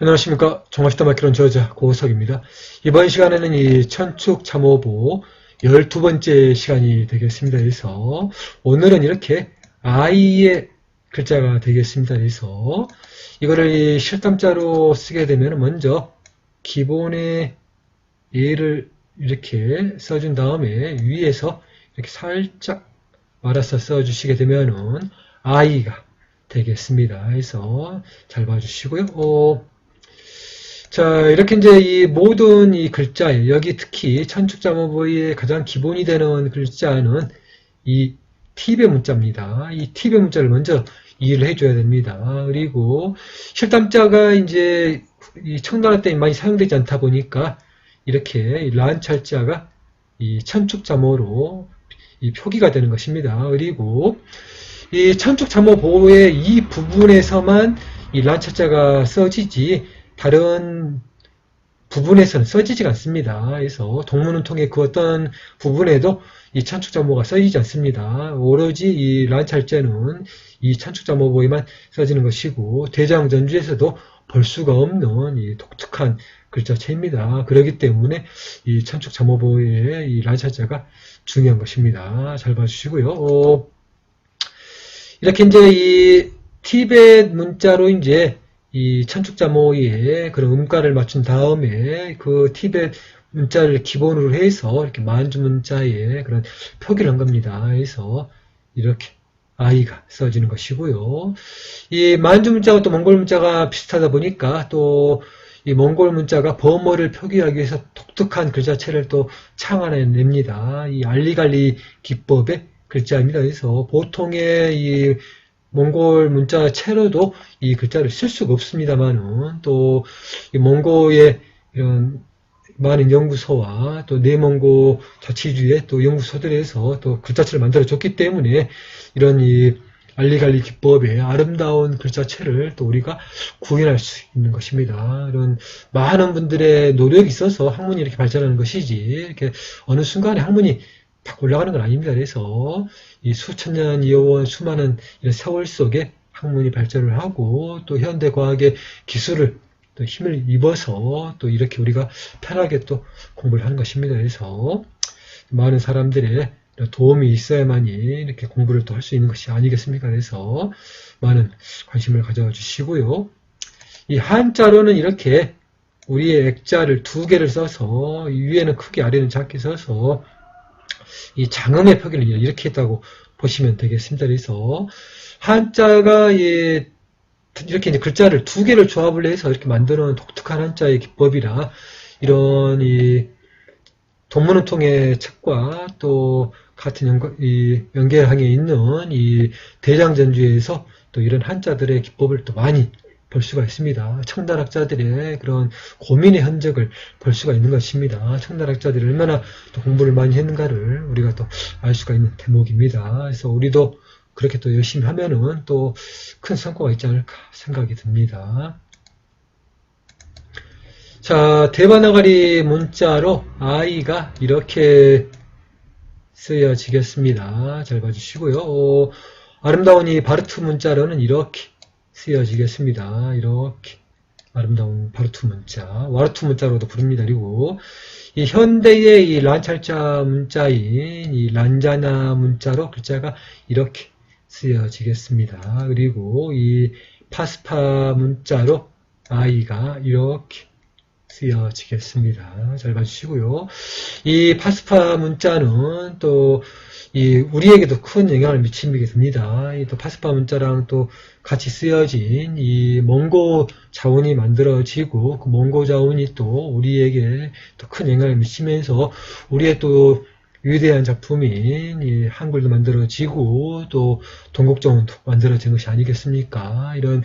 안녕하십니까. 정화시대 마키론 저자 고석입니다. 이번 시간에는 이 천축 참호보 12번째 시간이 되겠습니다. 그래서 오늘은 이렇게 I의 글자가 되겠습니다. 그래서 이거를 이 실담자로 쓰게 되면 먼저 기본의 예를 이렇게 써준 다음에 위에서 이렇게 살짝 말아서 써주시게 되면은 I가 되겠습니다. 그래서 잘 봐주시고요. 어, 자, 이렇게 이제 이 모든 이 글자, 여기 특히 천축자모보의 가장 기본이 되는 글자는 이 팁의 문자입니다. 이 팁의 문자를 먼저 이해를 해줘야 됩니다. 그리고 실담자가 이제 이 청나라 때 많이 사용되지 않다 보니까 이렇게 란찰자가 이 천축자모로 이 표기가 되는 것입니다. 그리고 이 천축자모 보호의 이 부분에서만 이 란찰자가 써지지 다른 부분에서는 써지지 않습니다. 그래서 동문을 통해 그 어떤 부분에도 이 천축자모가 써지지 않습니다. 오로지 이 란찰제는 이 천축자모보에만 써지는 것이고 대장전주에서도 볼 수가 없는 이 독특한 글자체입니다. 그렇기 때문에 이 천축자모보의 이 란찰자가 중요한 것입니다. 잘 봐주시고요. 어, 이렇게 이제 이 티벳 문자로 이제 이 천축자모의 그런 음가를 맞춘 다음에 그 티벳 문자를 기본으로 해서 이렇게 만주 문자의 그런 표기를 한 겁니다. 그래서 이렇게 아이가 써지는 것이고요. 이 만주 문자가 또 몽골 문자가 비슷하다 보니까 또 이 몽골 문자가 범어를 표기하기 위해서 독특한 글자체를 또 창안해냅니다. 이 알리갈리 기법의 글자입니다. 그래서 보통의 이 몽골 문자 채로도 이 글자를 쓸 수가 없습니다만은 또이 몽고의 이런 많은 연구소와 또 내몽고 자치주의 또 연구소들에서 또 글자체를 만들어 줬기 때문에 이런 이 알리갈리 기법의 아름다운 글자체를 또 우리가 구현할 수 있는 것입니다. 이런 많은 분들의 노력이 있어서 학문이 이렇게 발전하는 것이지 이렇게 어느 순간에 학문이 팍 올라가는 건 아닙니다. 그래서 이 수천 년 이어온 수많은 이런 세월 속에 학문이 발전을 하고 또 현대 과학의 기술을 또 힘을 입어서 또 이렇게 우리가 편하게 또 공부를 하는 것입니다. 그래서 많은 사람들의 도움이 있어야만이 이렇게 공부를 또 할 수 있는 것이 아니겠습니까? 그래서 많은 관심을 가져 주시고요. 이 한자로는 이렇게 우리의 액자를 두 개를 써서 위에는 크게 아래는 작게 써서 이 장음의 표기를 이렇게 했다고 보시면 되겠습니다. 그래서 한자가 이 이렇게 이제 글자를 두 개를 조합을 해서 이렇게 만드는 독특한 한자의 기법이라 이런 이 동문을 통해 책과 또 같은 연관, 이 연계항에 있는 이 대장전주에서 또 이런 한자들의 기법을 또 많이 볼 수가 있습니다. 청단학자들의 그런 고민의 흔적을 볼 수가 있는 것입니다. 청단학자들이 얼마나 또 공부를 많이 했는가를 우리가 또 알 수가 있는 대목입니다. 그래서 우리도 그렇게 또 열심히 하면은 또 큰 성과가 있지 않을까 생각이 듭니다. 자, 대바나가리 문자로 아이가 이렇게 쓰여지겠습니다. 잘 봐주시고요. 어, 아름다운 이 바르트 문자로는 이렇게 쓰여지겠습니다. 이렇게 아름다운 바르트 문자, 와르트 문자로도 부릅니다. 그리고 이 현대의 이 란찰자 문자인 이 란자나 문자로 글자가 이렇게 쓰여지겠습니다. 그리고 이 파스파 문자로 아이가 이렇게 쓰여지겠습니다. 잘 봐주시고요. 이 파스파 문자는 또 이 우리에게도 큰 영향을. 이또 파스파 문자랑 또 같이 쓰여진 이 몽고 자원이 만들어지고 그 몽고 자원이 또 우리에게 또 큰 영향을 미치면서 우리의 또 위대한 작품인 이 한글도 만들어지고 또 동국정원도 만들어진 것이 아니겠습니까? 이런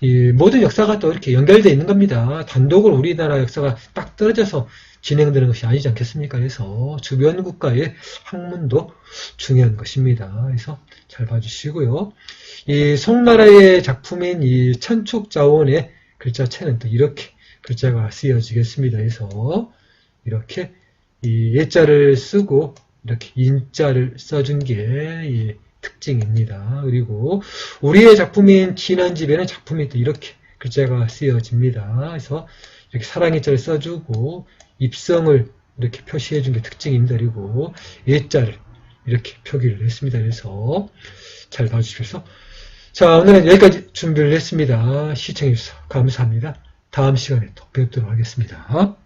이 모든 역사가 또 이렇게 연결되어 있는 겁니다. 단독으로 우리나라 역사가 딱 떨어져서 진행되는 것이 아니지 않겠습니까? 그래서 주변 국가의 학문도 중요한 것입니다. 그래서 잘 봐주시고요. 이 송나라의 작품인 이 천축자원의 글자체는 또 이렇게 글자가 쓰여지겠습니다. 그래서 이렇게 이 예자를 쓰고 이렇게 인자를 써준 게 특징입니다. 그리고 우리의 작품인 진한 집에는 작품이 또 이렇게 글자가 쓰여집니다. 그래서 이렇게 사랑의 자를 써주고 입성을 이렇게 표시해 준 게 특징입니다. 그리고 예자를 이렇게 표기를 했습니다. 그래서 잘 봐주십시오. 자, 오늘은 여기까지 준비를 했습니다. 시청해주셔서 감사합니다. 다음 시간에 또 뵙도록 하겠습니다.